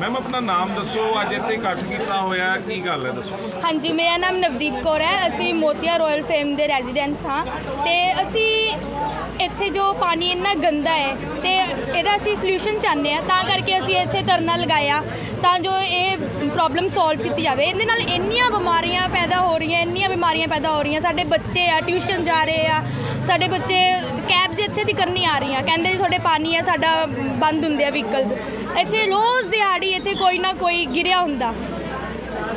Ma'am ਆਪਣਾ ਨਾਮ ਦੱਸੋ। ਅੱਜ ਇੱਥੇ ਇਕੱਠ ਕੀਤਾ ਹੋਇਆ ਕੀ ਗੱਲ ਹੈ, ਦੱਸੋ। ਹਾਂਜੀ, ਮੇਰਾ ਨਾਮ ਨਵਦੀਪ ਕੌਰ ਹੈ। ਅਸੀਂ ਮੋਤੀਆ ਰਾਇਲ ਫੇਮ ਦੇ ਰੈਜ਼ੀਡੈਂਟ ਹਾਂ। ਤੇ ਅਸੀਂ ਇੱਥੇ ਜੋ ਪਾਣੀ ਇੰਨਾ ਗੰਦਾ ਹੈ ਤੇ ਇਹਦਾ ਅਸੀਂ ਸੋਲੂਸ਼ਨ ਚਾਹੁੰਦੇ ਆ ਤਾਂ ਕਰਕੇ ਅਸੀਂ ਇੱਥੇ ਧਰਨਾ ਲਗਾਇਆ, ਤਾਂ ਜੋ ਇਹ ਪ੍ਰੋਬਲਮ ਸੋਲਵ ਕੀਤੀ ਜਾਵੇ। ਇਹਦੇ ਨਾਲ ਇੰਨੀਆਂ ਬਿਮਾਰੀਆਂ ਪੈਦਾ ਹੋ ਰਹੀਆਂ, ਇੰਨੀਆਂ ਬਿਮਾਰੀਆਂ ਪੈਦਾ ਹੋ ਰਹੀਆਂ, ਸਾਡੇ ਬੱਚੇ ਆ ਟਿਊਸ਼ਨ ਜਾ ਰਹੇ ਆ, ਸਾਡੇ ਬੱਚੇ ਕੈਬਸ ਇੱਥੇ ਦੀ ਕਰਨੀ ਆ ਰਹੀਆਂ, ਕਹਿੰਦੇ ਜੀ ਤੁਹਾਡੇ ਪਾਣੀ ਆ, ਸਾਡਾ ਬੰਦ ਹੁੰਦੇ ਆ ਵਹੀਕਲਸ ਇੱਥੇ ਰੋਜ਼ ਦਿਹਾੜੀ ਇੱਥੇ ਕੋਈ ਨਾ ਕੋਈ ਗਿਰਿਆ ਹੁੰਦਾ।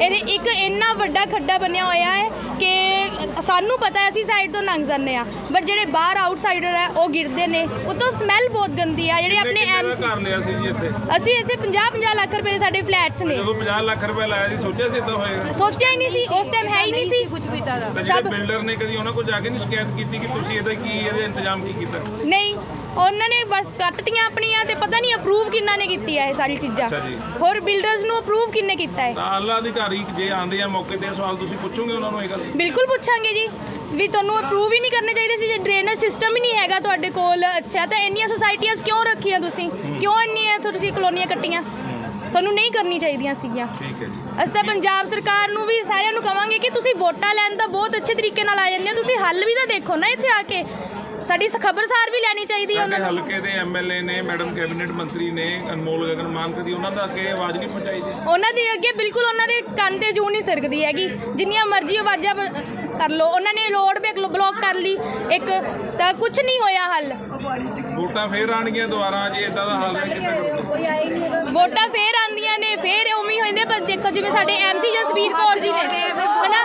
ਇਹਦੇ ਇੱਕ ਇੰਨਾ ਵੱਡਾ ਖੱਡਾ ਬਣਿਆ ਹੋਇਆ ਹੈ ਕਿ ਸਾਨੂੰ ਪਤਾ ਅਸੀਂ ਸਾਈਡ ਤੋਂ ਲੰਘ ਜਾਂਦੇ ਆ ਬਟ ਜਿਹੜੇ ਬਾਹਰ ਆਊਟਸਾਈਡਰ ਹੈ ਉਹ ਗਿਰਦੇ ਨੇ। ਉਤੋਂ ਸਮੈਲ ਬਹੁਤ ਗੰਦੀ ਆ ਜਿਹੜੇ ਆਪਣੇ ਐਮ ਘਰ ਲਿਆ ਸੀ ਜੀ ਇੱਥੇ? ਅਸੀਂ ਇੱਥੇ 50 50 ਲੱਖ ਰੁਪਏ ਦੇ ਸਾਡੇ ਫਲੈਟਸ ਨੇ। ਜਦੋਂ 50 ਲੱਖ ਰੁਪਏ ਲਾਇਆ ਸੀ ਸੋਚਿਆ ਸੀ ਇਦਾਂ ਹੋਏਗਾ? ਸੋਚਿਆ ਹੀ ਨਹੀਂ ਸੀ ਉਸ ਟਾਈਮ ਹੈ ਹੀ ਨਹੀਂ ਸੀ। ਕੁਝ ਵੀ ਤਾਂ ਸਭ- ਬਿਲਡਰ ਨੇ ਕਦੀ ਉਹਨਾਂ ਕੋਲ ਜਾ ਕੇ ਨਹੀਂ ਸ਼ਿਕਾਇਤ ਕੀਤੀ ਕਿ ਤੁਸੀਂ ਇਹਦਾ ਕੀ ਇਹਦੇ ਇੰਤਜ਼ਾਮ ਕੀ ਕੀਤਾ? ਨਹੀਂ ਉਹਨਾਂ ਨੇ ਬਸ ਕੱਟਤੀਆਂ ਆਪਣੀਆਂ ਤੇ ਪਤਾ ਨਹੀਂ ਅਪਰੂਵ ਕਿੰਨਾ ਨੇ ਕੀਤੀ ਹੈ ਇਹ ਸਾਰੀ ਚੀਜ਼ਾਂ। ਅੱਛਾ ਜੀ। ਹੋਰ ਬਿਲਡਰਸ ਨੂੰ ਅਪਰੂਵ ਕਿੰਨੇ ਕੀਤਾ ਹੈ ਤਾਂ ਆਲਾ ਅਧਿਕਾਰੀ ਜੇ ਆਉਂਦੇ ਆ ਮੌਕੇ ਤੇ ਸਵਾਲ ਤੁਸੀਂ ਪੁੱਛੋਗੇ ਉਹਨਾਂ ਨੂੰ ਇਹ ਗੱਲ? ਬਿਲਕੁਲ ਪੁੱਛਾਂਗੇ ਜੀ। ਵੀ ਤੁਹਾਨੂੰ ਅਪਰੂਵ ਹੀ ਨਹੀਂ ਕਰਨੇ ਚਾਹੀਦੇ ਸੀ ਜੇ ਡਰੇਨੇਜ ਸਿਸਟਮ ਹੀ ਨਹੀਂ ਹੈਗਾ ਤੁਹਾਡੇ ਕੋਲ। ਅੱਛਾ ਤਾਂ ਇੰਨੀਆਂ ਸੁਸਾਇਟੀਆਂ ਕਿਉਂ ਰੱਖੀਆਂ ਤੁਸੀਂ? ਕਿਉਂ ਇੰਨੀਆਂ ਤੁਸੀਂ ਕਲੋਨੀਆਂ ਕੱਟੀਆਂ? ਤੁਹਾਨੂੰ ਨਹੀਂ ਕਰਨੀ ਚਾਹੀਦੀਆਂ ਸੀਗੀਆਂ। ਠੀਕ ਹੈ ਜੀ। ਅਸੀਂ ਤਾਂ ਪੰਜਾਬ ਸਰਕਾਰ ਨੂੰ ਵੀ ਸਾਰਿਆਂ ਨੂੰ ਕਵਾਂਗੇ ਕਿ ਤੁਸੀਂ ਵੋਟਾਂ ਲੈਣ ਤਾਂ ਬਹੁਤ ਅੱਛੇ ਤਰੀਕੇ ਨਾਲ ਆ ਜਾਂਦੇ ਹੋ ਤੁਸੀਂ ਹੱਲ ਵੀ ਤਾਂ ਦੇਖੋ ਨਾ ਇੱਥੇ ਆ ਕੇ। ਸਾਡੀ ਖਬਰਸਾਰ ਵੀ ਲੈਣੀ ਚਾਹੀਦੀ ਹੈ ਉਹਨਾਂ ਨੂੰ। ਹਲਕੇ ਦੇ ਐਮਐਲਏ ਨੇ ਮੈਡਮ ਕੈਬਨਿਟ ਮੰਤਰੀ ਨੇ ਅਨਮੋਲ ਗਗਨ ਮਾਨ ਕਦੀ ਉਹਨਾਂ ਦਾ ਅੱਗੇ ਆਵਾਜ਼ ਨਹੀਂ ਪਹੁੰਚਾਈ ਜੀ? ਉਹਨਾਂ ਦੇ ਅੱਗੇ ਬਿਲਕੁਲ ਉਹਨਾਂ ਦੇ ਕੰਨ ਤੇ ਜੂ ਨਹੀਂ ਸਰਕਦੀ ਹੈਗੀ। ਜਿੰਨੀਆਂ ਮਰਜ਼ੀ ਆਵਾਜ਼ਾਂ ਕਰ ਲਓ। ਉਹਨਾਂ ਨੇ ਰੋਡ ਵੀ ਬਲੌਕ ਕਰ ਲਈ। ਇੱਕ ਤਾਂ ਕੁਝ ਨਹੀਂ ਹੋਇਆ ਹੱਲ। ਵੋਟਾਂ ਫੇਰ ਆਣਗੀਆਂ ਦੁਬਾਰਾ ਜੇ ਇਦਾਂ ਦਾ ਹਾਲ ਹੈ ਵੋਟਾਂ ਫੇਰ ਆਂਦੀਆਂ ਨੇ ਫੇਰ ਉਵੇਂ ਹੀ ਹੁੰਦੇ ਪਰ ਦੇਖੋ ਜਿਵੇਂ ਸਾਡੇ ਐਮਸੀ ਜਸਵੀਰ ਕੌਰ ਜੀ ਨੇ ਹਨਾ?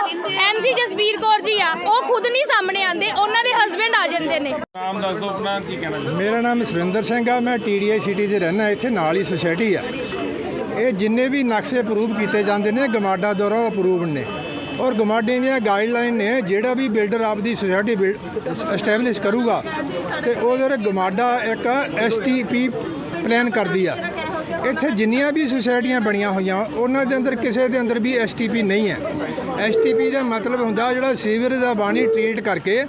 ਐਮਸੀ ਜਸਵੀਰ ਕੌਰ ਜੀ ਆ ਉਹ ਖੁਦ ਨਹੀਂ ਸਾਹਮਣੇ ਆਂਦੇ ਉਹਨਾਂ ਦੇ ਹਸਬੰਡ ਆ ਜਾਂਦੇ ਨੇ। ਨਾਮ ਦੱਸ ਦਿਓ ਆਪਣਾ ਕੀ ਕਹਿਣਾ ਚਾਹੁੰਦੇ ਮੇਰਾ ਨਾਮ ਸੁਰਿੰਦਰ ਸਿੰਘ ਆ ਮੈਂ ਟੀਡੀਆਈ ਸਿਟੀ 'ਚ ਰਹਿਣਾ ਇੱਥੇ ਨਾਲ ਹੀ ਸੁਸਾਇਟੀ ਆ। ਇਹ ਜਿੰਨੇ ਵੀ ਨਕਸ਼ੇ ਅਪਰੂਵ ਕੀਤੇ ਜਾਂਦੇ ਨੇ ਗਮਾਡਾ ਦੁਆਰਾ ਅਪਰੂਵਡ ਨੇ। ਔਰ ਗਮਾਡੇ ਦੀਆਂ ਗਾਈਡਲਾਈਨ ਨੇ ਜਿਹੜਾ ਵੀ ਬਿਲਡਰ ਆਪਦੀ ਸੁਸਾਇਟੀ ਐਸਟੈਬਲਿਸ਼ ਕਰੂਗਾ ਤੇ ਉਹਦੇ ਰ ਗਮਾਡਾ ਇੱਕ ਐਸਟੀਪੀ ਪਲਾਨ ਕਰਦੀ ਆ। ਇੱਥੇ ਜਿੰਨੀਆਂ ਵੀ ਸੁਸਾਇਟੀਆਂ ਬਣੀਆਂ ਹੋਈਆਂ ਉਹਨਾਂ ਦੇ ਅੰਦਰ ਕਿਸੇ ਦੇ ਅੰਦਰ ਵੀ ਐਸਟੀਪੀ ਨਹੀਂ ਹੈ। ਐਸਟੀਪੀ ਦਾ ਮਤਲਬ ਹੁੰਦਾ ਜਿਹੜਾ ਸੀਵਰੇਜ ਦਾ ਪਾਣੀ ਟ੍ਰੀਟ ਕਰਕੇ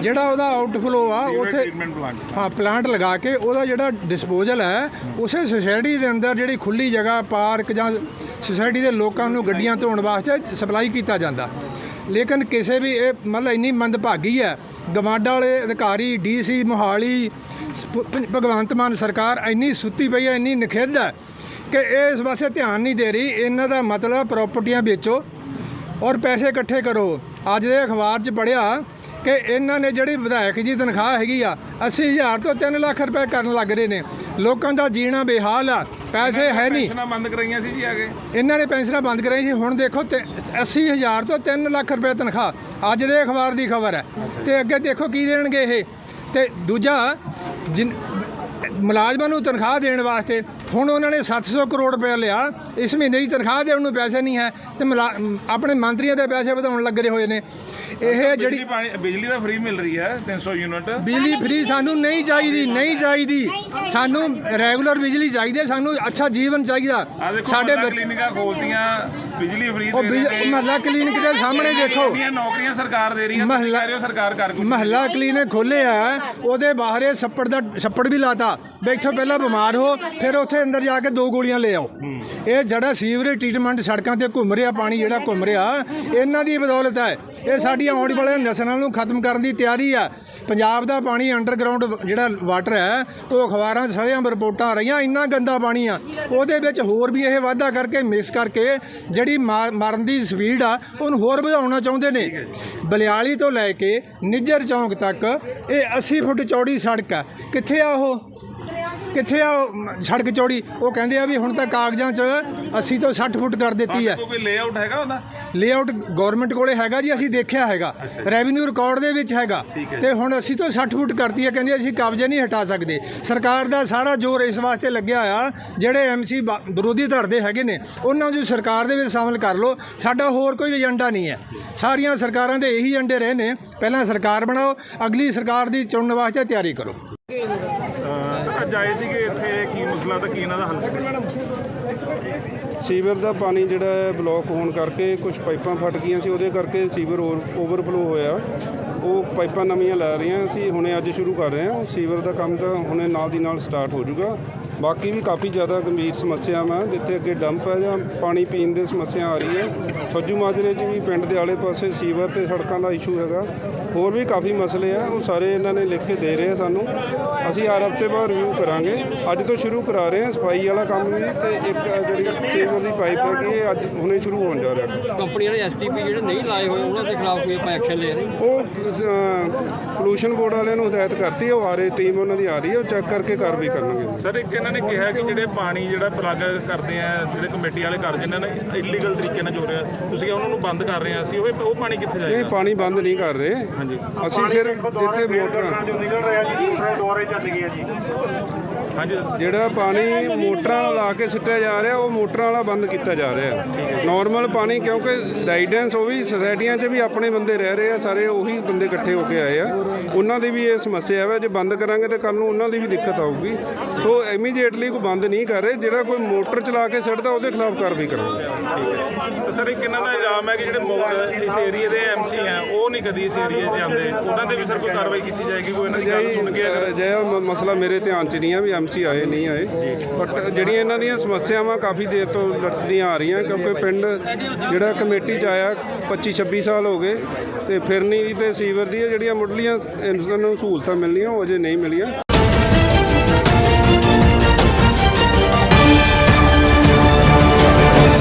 ਜਿਹੜਾ ਉਹਦਾ ਆਊਟਫਲੋ ਆ ਉੱਥੇ ਹਾਂ ਪਲਾਂਟ ਲਗਾ ਕੇ ਉਹਦਾ ਜਿਹੜਾ ਡਿਸਪੋਜ਼ਲ ਹੈ ਉਸੇ ਸੁਸਾਇਟੀ ਦੇ ਅੰਦਰ ਜਿਹੜੀ ਖੁੱਲੀ ਜਗ੍ਹਾ ਪਾਰਕ ਜਾਂ ਸੁਸਾਇਟੀ ਦੇ ਲੋਕਾਂ ਨੂੰ ਗੱਡੀਆਂ ਧੋਣ ਵਾਸਤੇ ਸਪਲਾਈ ਕੀਤਾ ਜਾਂਦਾ। ਲੇਕਿਨ ਕਿਸੇ ਵੀ ਇਹ ਮਤਲਬ ਇੰਨੀ ਮੰਦਭਾਗੀ ਹੈ ਗਮਾਡਾ ਵਾਲੇ ਅਧਿਕਾਰੀ ਡੀਸੀ ਮੋਹਾਲੀ ਭਗਵੰਤ ਮਾਨ ਸਰਕਾਰ ਇੰਨੀ ਸੁੱਤੀ ਪਈ ਹੈ, ਇੰਨੀ ਨਖੇਧ ਹੈ ਕਿ ਇਹ ਇਸ ਪਾਸੇ ਧਿਆਨ ਨਹੀਂ ਦੇ ਰਹੀ। ਇਹਨਾਂ ਦਾ ਮਤਲਬ ਪ੍ਰਾਪਰਟੀਆਂ ਵੇਚੋ ਔਰ ਪੈਸੇ ਇਕੱਠੇ ਕਰੋ। ਅੱਜ ਦੇ ਅਖਬਾਰ 'ਚ ਪੜਿਆ ਕਿ ਇਹਨਾਂ ਨੇ ਜਿਹੜੀ ਵਿਧਾਇਕ ਦੀ ਤਨਖਾਹ ਹੈਗੀ ਆ 80000 ਤੋਂ 3 ਲੱਖ ਰੁਪਏ ਕਰਨ ਲੱਗ ਰਹੇ ਨੇ। ਲੋਕਾਂ ਦਾ ਜੀਣਾ ਬੇਹਾਲ ਆ। ਪੈਸੇ ਹੈ ਨਹੀਂ। ਪੈਨਸ਼ਨਾਂ ਬੰਦ ਕਰਾਈਆਂ ਸੀ ਜੀ ਆ ਕੇ। ਇਹਨਾਂ ਨੇ ਪੈਨਸ਼ਨਾਂ ਬੰਦ ਕਰਾਈ ਸੀ। ਹੁਣ ਦੇਖੋ ਤੇ 80000 ਤੋਂ 3 ਲੱਖ ਰੁਪਏ ਤਨਖਾਹ। ਅੱਜ ਦੇ ਅਖਬਾਰ ਦੀ ਖਬਰ ਹੈ। ਤੇ ਅੱਗੇ ਦੇਖੋ ਕੀ ਦੇਣਗੇ ਇਹ। ਤੇ ਦੂਜਾ ਜਿਨ ਮੁਲਾਜ਼ਮਾਂ ਨੂੰ ਤਨਖਾਹ ਦੇਣ ਵਾਸਤੇ ਹੁਣ ਉਹਨਾਂ ਨੇ 700 ਕਰੋੜ ਰੁਪਏ ਲਿਆ। ਇਸ ਮਹੀਨੇ ਦੀ ਤਨਖਾਹ ਦੇਣ ਨੂੰ ਪੈਸੇ ਨਹੀਂ ਹੈ ਤੇ ਆਪਣੇ ਮੰਤਰੀਆਂ ਦੇ ਪੈਸੇ ਵਧਾਉਣ ਲੱਗ ਰਹੇ ਹੋਏ ਨੇ। ਇਹ ਜਿਹੜੀ ਬਿਜਲੀ ਦਾ ਫ੍ਰੀ ਮਿਲ ਰਹੀ ਹੈ 300 ਯੂਨਿਟ। ਬਿਜਲੀ ਫ੍ਰੀ ਸਾਨੂੰ ਨਹੀਂ ਚਾਹੀਦੀ ਨਹੀਂ ਚਾਹੀਦੀ। ਸਾਨੂੰ ਰੈਗੂਲਰ ਬਿਜਲੀ ਚਾਹੀਦੀ ਹੈ, ਸਾਨੂੰ ਅੱਛਾ ਜੀਵਨ ਚਾਹੀਦਾ। ਸਾਡੇ ਸਾਡੇ ਬੱਚੇ ਕਲੀਨਿਕਾਂ ਖੋਲਦੀਆਂ ਬਿਜਲੀ ਫ੍ਰੀ ਉਹ ਦੇ ਰਹੇ ਨੇ ਮਹੱਲਾ ਕਲੀਨਿਕ ਦੇ ਸਾਹਮਣੇ ਦੇਖੋ। ਕਿੰਨੀਆਂ ਨੌਕਰੀਆਂ ਸਰਕਾਰ ਦੇ ਰਹੀ ਹੈ ਤੁਸੀਂ ਮਹੱਲਾ- ਕਹਿ ਰਹੇ ਹੋ ਸਰਕਾਰ ਕਰ ਕੁਝ ਮਹੱਲਾ ਕਲੀਨਿਕ ਖੋਲੇ ਆ ਉਹਦੇ ਬਾਹਰ ਇਹ ਛੱਪੜ ਦਾ ਛੱਪੜ ਵੀ ਲਾਤਾ। ਵੀ ਇੱਥੋਂ ਪਹਿਲਾਂ ਬਿਮਾਰ ਹੋ ਫਿਰ ਉੱਥੇ ਅੰਦਰ ਜਾ ਕੇ ਦੋ ਗੋਲੀਆਂ ਲੈ ਆਓ। ਇਹ ਜਿਹੜਾ ਸੀਵਰੇਜ ਟ੍ਰੀਟਮੈਂਟ ਸੜਕਾਂ ਤੇ ਘੁੰਮ ਰਿਹਾ ਪਾਣੀ ਜਿਹੜਾ ਘੁੰਮ ਰਿਹਾ ਇਹਨਾਂ ਦੀ ਬਦੌਲਤ ਹੈ। ਇਹ ਸਾਡੀਆਂ ਆਉਣ ਵਾਲੇ ਨਸਲਾਂ ਨੂੰ ਖਤਮ ਕਰਨ ਦੀ ਤਿਆਰੀ ਆ ਪੰਜਾਬ ਦਾ ਪਾਣੀ ਅੰਡਰਗਰਾਉਂਡ ਜਿਹੜਾ ਵਾਟਰ ਹੈ ਉਹ ਅਖਬਾਰਾਂ 'ਚ ਸਾਰੀਆਂ ਰਿਪੋਰਟਾਂ ਆ ਰਹੀਆਂ ਇੰਨਾ ਗੰਦਾ ਪਾਣੀ ਆ। ਉਹਦੇ ਵਿੱਚ ਹੋਰ ਵੀ ਇਹ ਵਾਧਾ ਕਰਕੇ ਮਿਕਸ ਕਰਕੇ ਜਿਹੜੀ ਮਾ- ਮਰਨ ਦੀ ਸਪੀਡ ਆ, ਉਹਨੂੰ ਹੋਰ ਵਧਾਉਣਾ ਚਾਹੁੰਦੇ ਨੇ। ਬਲਿਆਲੀ ਤੋਂ ਲੈ ਕੇ ਨਿੱਜਰ ਚੌਂਕ ਤੱਕ ਇਹ 80 ਫੁੱਟ ਚੌੜੀ ਸੜਕ ਆ। ਕਿੱਥੇ ਆ ਉਹ? ਕਿੱਥੇ ਆ ਉਹ ਸੜਕ ਚੌੜੀ? ਉਹ ਕਹਿੰਦੇ ਆ ਵੀ ਹੁਣ ਤਾਂ ਕਾਗਜ਼ਾਂ 'ਚ 80 ਤੋਂ 60 ਫੁੱਟ ਕਰ ਦਿੱਤੀ ਹੈ। ਕੋਈ ਲੇਆਊਟ ਹੈਗਾ ਉਹਦਾ? ਲੇਆਊਟ ਗਵਰਨਮੈਂਟ ਕੋਲੇ ਹੈਗਾ ਜੀ ਅਸੀਂ ਦੇਖਿਆ ਹੈਗਾ। ਰੈਵਨਿਊ ਰਿਕਾਰਡ ਦੇ ਵਿੱਚ ਹੈਗਾ। ਤੇ ਹੁਣ 80 ਤੋਂ 60 ਫੁੱਟ ਕਰਤੀ ਹੈ ਕਹਿੰਦੇ ਅਸੀਂ ਕਬਜ਼ੇ ਨਹੀਂ ਹਟਾ ਸਕਦੇ। ਸਰਕਾਰ ਦਾ ਸਾਰਾ ਜ਼ੋਰ ਇਸ ਵਾਸਤੇ ਲੱਗਿਆ ਆ ਜਿਹੜੇ ਐਮਸੀ ਵਿਰੋਧੀ ਧਿਰ ਦੇ ਹੈਗੇ ਨੇ ਉਹਨਾਂ ਨੂੰ ਸਰਕਾਰ ਦੇ ਵਿੱਚ ਸ਼ਾਮਲ ਕਰ ਲਓ। ਸਾਡਾ ਹੋਰ ਕੋਈ ਏਜੰਡਾ ਨਹੀਂ ਹੈ। ਸਾਰੀਆਂ ਸਰਕਾਰਾਂ ਦੇ ਇਹੀ ਏਜੰਡੇ ਰਹੇ ਨੇ। ਪਹਿਲਾਂ ਸਰਕਾਰ ਬਣਾਓ ਅਗਲੀ ਸਰਕਾਰ ਦੀ ਚੁਣਨ ਵਾਸਤੇ ਤਿਆਰੀ ਕਰੋ। ਸਰ, ਅੱਜ ਆਏ ਸੀਗੇ ਇੱਥੇ, ਕੀ ਮਸਲਾ ਤਾਂ ਕੀ ਇਹਨਾਂ ਦਾ ਹੱਲ ਸੀਵਰ ਦਾ ਪਾਣੀ ਜਿਹੜਾ ਹੈ ਬਲੌਕ ਹੋਣ ਕਰਕੇ ਕੁਝ ਪਾਈਪਾਂ ਫਟ ਗਈਆਂ ਸੀ, ਉਹਦੇ ਕਰਕੇ ਸੀਵਰ ਓਵਰਫਲੋ ਹੋਇਆ। ਉਹ ਪਾਈਪਾਂ ਨਵੀਆਂ ਲਾ ਰਹੀਆਂ ਸੀ, ਹੁਣੇ ਅੱਜ ਸ਼ੁਰੂ ਕਰ ਰਹੇ ਹਾਂ। ਸੀਵਰ ਦਾ ਕੰਮ ਤਾਂ ਹੁਣੇ ਨਾਲ ਦੀ ਨਾਲ ਸਟਾਰਟ ਹੋ ਜਾਊਗਾ। ਬਾਕੀ ਵੀ ਕਾਫੀ ਜ਼ਿਆਦਾ ਗੰਭੀਰ ਸਮੱਸਿਆਵਾਂ ਜਿੱਥੇ ਅੱਗੇ ਡੰਪ ਹੈ ਜਾਂ ਪਾਣੀ ਪੀਣ ਦੀ ਸਮੱਸਿਆ ਆ ਰਹੀ ਹੈ। ਛੱਜੂ ਮਾਜਰੇ 'ਚ ਵੀ ਪਿੰਡ ਦੇ ਆਲੇ ਪਾਸੇ ਸੀਵਰ ਤੇ ਸੜਕਾਂ ਦਾ ਇਸ਼ੂ ਹੈਗਾ। ਹੋਰ ਵੀ ਕਾਫੀ ਮਸਲੇ ਆ, ਉਹ ਸਾਰੇ ਇਹਨਾਂ ਨੇ ਲਿਖ ਕੇ ਦੇ ਰਹੇ ਸਾਨੂੰ। ਅਸੀਂ ਹਰ ਹਫ਼ਤੇ ਬਾਅਦ ਰਿਵਿਊ ਕਰਾਂਗੇ। ਅੱਜ ਤੋਂ ਸ਼ੁਰੂ ਕਰਾ ਰਹੇ ਹਾਂ ਸਫ਼ਾਈ ਵਾਲਾ ਕੰਮ ਵੀ ਤੇ ਇੱਕ ਜਿਹੜੀ ਸੀਵਰ ਦੀ ਪਾਈਪ ਹੈਗੀ ਇਹ ਅੱਜ ਹੁਣੇ ਸ਼ੁਰੂ ਹੋਣ ਜਾ ਰਿਹਾ। ਕੰਪਨੀਆਂ ਦੇ ਐਸਟੀਪੀ ਜਿਹੜੇ ਨਹੀਂ ਲਾਏ ਹੋਏ ਉਹਨਾਂ ਦੇ ਖਿਲਾਫ ਕੋਈ ਆਪਾਂ ਐਕਸ਼ਨ ਲੈ ਰਹੇ ਹਾਂ। ਉਹ ਪੋਲੂਸ਼ਨ ਬੋਰਡ ਵਾਲਿਆਂ ਨੂੰ ਹਦਾਇਤ ਕਰਤੀ ਹੈ ਉਹ ਆ ਰਹੀ ਟੀਮ ਉਹਨਾਂ ਦੀ ਆ ਰਹੀ ਹੈ ਉਹ ਚੈੱਕ ਕਰਕੇ ਕਾਰਵਾਈ ਕਰਨਗੇ। ਸਰ ਇੱਕ ਇਹਨਾਂ ਨੇ ਕਿਹਾ ਕਿ ਜਿਹੜੇ ਪਾਣੀ ਜਿਹੜਾ ਪਲੱਗ ਕਰਦੇ ਆ ਜਿਹੜੇ ਕਮੇਟੀ ਵਾਲੇ ਕਰਦੇ ਇਹਨਾਂ ਨੇ ਇਲੀਗਲ ਤਰੀਕੇ ਨਾਲ ਜੋੜਿਆ ਤੁਸੀਂ ਉਹਨਾਂ ਨੂੰ ਬੰਦ ਕਰ ਰਹੇ ਆ ਅਸੀਂ ਉਹ ਉਹ ਪਾਣੀ ਕਿੱਥੇ ਇਹ ਜਾਏਗਾ ਪਾਣੀ ਬੰਦ ਨਹੀਂ ਕਰ ਰਹੇ। ਹਾਂਜੀ। ਅਸੀਂ ਸਿਰਫ ਜਿੱਥੇ ਮੋਟਰਾਂ ਨਿਕਲ ਰਿਹਾ ਜੀ ਦੁਆਰੇ ਚੱਲ ਗਿਆ ਜੀ। ਹਾਂਜੀ। ਜਿਹੜਾ ਪਾਣੀ ਮੋਟਰਾਂ ਨਾਲ ਲਾ ਕੇ ਸਿੱਟਿਆ ਜਾ ਰਿਹਾ ਉਹ ਮੋਟਰਾਂ ਵਾਲਾ ਬੰਦ ਕੀਤਾ ਜਾ ਰਿਹਾ। ਨਾਰਮਲ ਪਾਣੀ ਕਿਉਂਕਿ ਰਾਈਡੈਂਸ ਉਹ ਵੀ ਸੁਸਾਇਟੀਆਂ 'ਚ ਵੀ ਆਪਣੇ ਬੰਦੇ ਰਹਿ ਰਹੇ ਆ ਸਾਰੇ ਉਹੀ ਬੰਦੇ ਇਕੱਠੇ ਹੋ ਕੇ ਆਏ ਆ। ਉਹਨਾਂ ਦੀ ਵੀ ਇਹ ਸਮੱਸਿਆ ਹੈ ਜੇ ਬੰਦ ਕਰਾਂਗੇ ਤਾਂ ਕੱਲ ਨੂੰ ਉਹਨਾਂ ਦੀ ਵੀ ਦਿੱਕਤ ਆਊਗੀ। ਸੋ ਇਮੀਡੀਏਟਲੀ ਕੋਈ ਬੰਦ ਨਹੀਂ ਕਰ ਰਹੇ ਜਿਹੜਾ ਕੋਈ ਮੋਟਰ ਚਲਾ ਕੇ ਸਿੱਟਦਾ ਉਹਦੇ ਖਿਲਾਫ ਕਾਰਵਾਈ ਕਰਾਂਗੇ। ਸਰ ਇੱਕ ਇਹਨਾਂ ਦਾ ਇਲਜ਼ਾਮ ਹੈ ਕਿ ਜਿਹੜੇ ਇਸ ਏਰੀਏ ਦੇ ਐਮਸੀ ਆ ਉਹ ਨਹੀਂ ਕਦੀ ਇਸ ਏਰੀਏ 'ਚ ਆਉਂਦੇ ਉਹਨਾਂ ਤੇ ਵੀ ਸਰ ਕੋਈ ਕਾਰਵਾਈ ਕੀਤੀ ਜਾਏਗੀ ਕੋਈ ਇਹਨਾਂ ਦੀ ਗੱਲ ਸੁਣ ਕੇ ਅਗਰ ਜੈ ਮਸਲਾ ਮੇਰੇ ਧਿਆਨ 'ਚ ਨਹੀਂ ਆ ਵੀ ਐਮਸੀ ਆਏ, ਨਹੀਂ ਆਏ। ਬਟ ਜਿਹੜੀਆਂ ਇਹਨਾਂ ਦੀਆਂ ਸਮੱਸਿਆਵਾਂ ਕਾਫੀ ਦੇਰ ਤੋਂ ਲੜਦੀਆਂ ਆ ਰਹੀਆਂ, ਕਿਉਂਕਿ ਪਿੰਡ ਜਿਹੜਾ ਕਮੇਟੀ 'ਚ ਆਇਆ 25 26 ਸਾਲ ਹੋ ਗਏ, ਤੇ ਫਿਰਨੀ ਦੀ ਤੇ ਸੀਵਰ ਦੀ ਜਿਹੜੀਆਂ ਮੁੱਢਲੀਆਂ ਇਹਨਾਂ ਨੂੰ ਸਹੂਲਤਾਂ ਮਿਲਣੀਆਂ, ਉਹ ਅਜੇ ਨਹੀਂ ਮਿਲੀਆਂ।